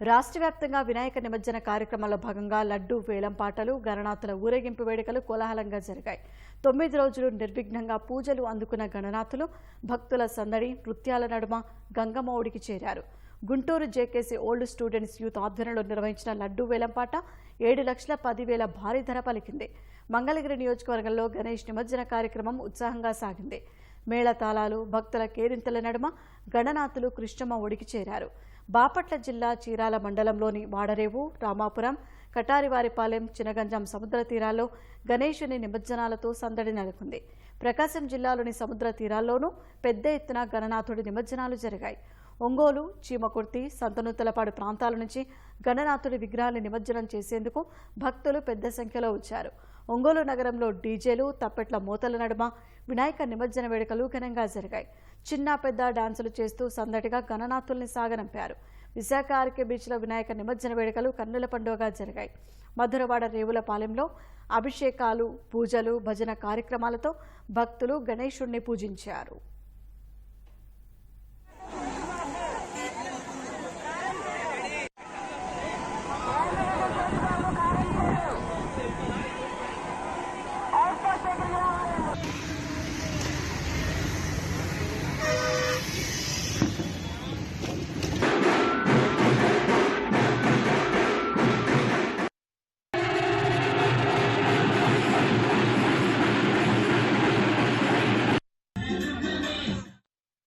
రాష్ట్ర వ్యాప్తంగా వినాయక నిమజ్జన కార్యక్రమంలో భాగంగా లడ్డూ వేలం పాటలు గణనాథుల ఊరేగింపు వేడుకలు కోలాహలంగా జరిగాయి. తొమ్మిది రోజులు నిర్విఘ్నంగా పూజలు అందుకున్న గణనాథులు భక్తుల సందడి నృత్యాల నడుమ గంగమ్మఒడికి చేరారు. Guntur JKC old students youth ఆధ్వర్యంలో నిర్వహించిన లడ్డూ వేలంపాట ఏడు లక్షల పదివేల భారీ ధర పలికింది. మంగళగిరి నియోజకవర్గంలో గణేష్ నిమజ్జన కార్యక్రమం ఉత్సాహంగా సాగింది. మేళతాళాలు భక్తుల కేరింతల నడుమ గణనాథులు కృష్ణమ్మ ఒడికి చేరారు. బాపట్ల జిల్లా చీరాల మండలంలోని వాడరేవు రామాపురం కటారివారిపాలెం చినగంజం సముద్ర తీరాల్లో గణేశుని నిమజ్జనాలతో సందడి నెలకొంది. ప్రకాశం జిల్లాలోని సముద్ర తీరాల్లోనూ పెద్ద ఎత్తున గణనాథుడి నిమజ్జనాలు జరిగాయి. ఒంగోలు చీమకుర్తి సంతనూతలపాడు ప్రాంతాల నుంచి గణనాథుడి విగ్రహాన్ని నిమజ్జనం చేసేందుకు భక్తులు పెద్ద సంఖ్యలో వచ్చారు. ఒంగోలు నగరంలో డీజేలు తప్పెట్ల మూతల నడుమ వినాయక నిమజ్జన వేడుకలు ఘనంగా జరిగాయి. చిన్న పెద్ద డాన్సులు చేస్తూ సందడిగా గణనాథుల్ని సాగనంపారు. విశాఖ ఆర్కే బీచ్లో వినాయక నిమజ్జన వేడుకలు కన్నుల పండుగగా జరిగాయి. మధురవాడ రేవులపాలెంలో అభిషేకాలు పూజలు భజన కార్యక్రమాలతో భక్తులు గణేశుణ్ణి పూజించారు.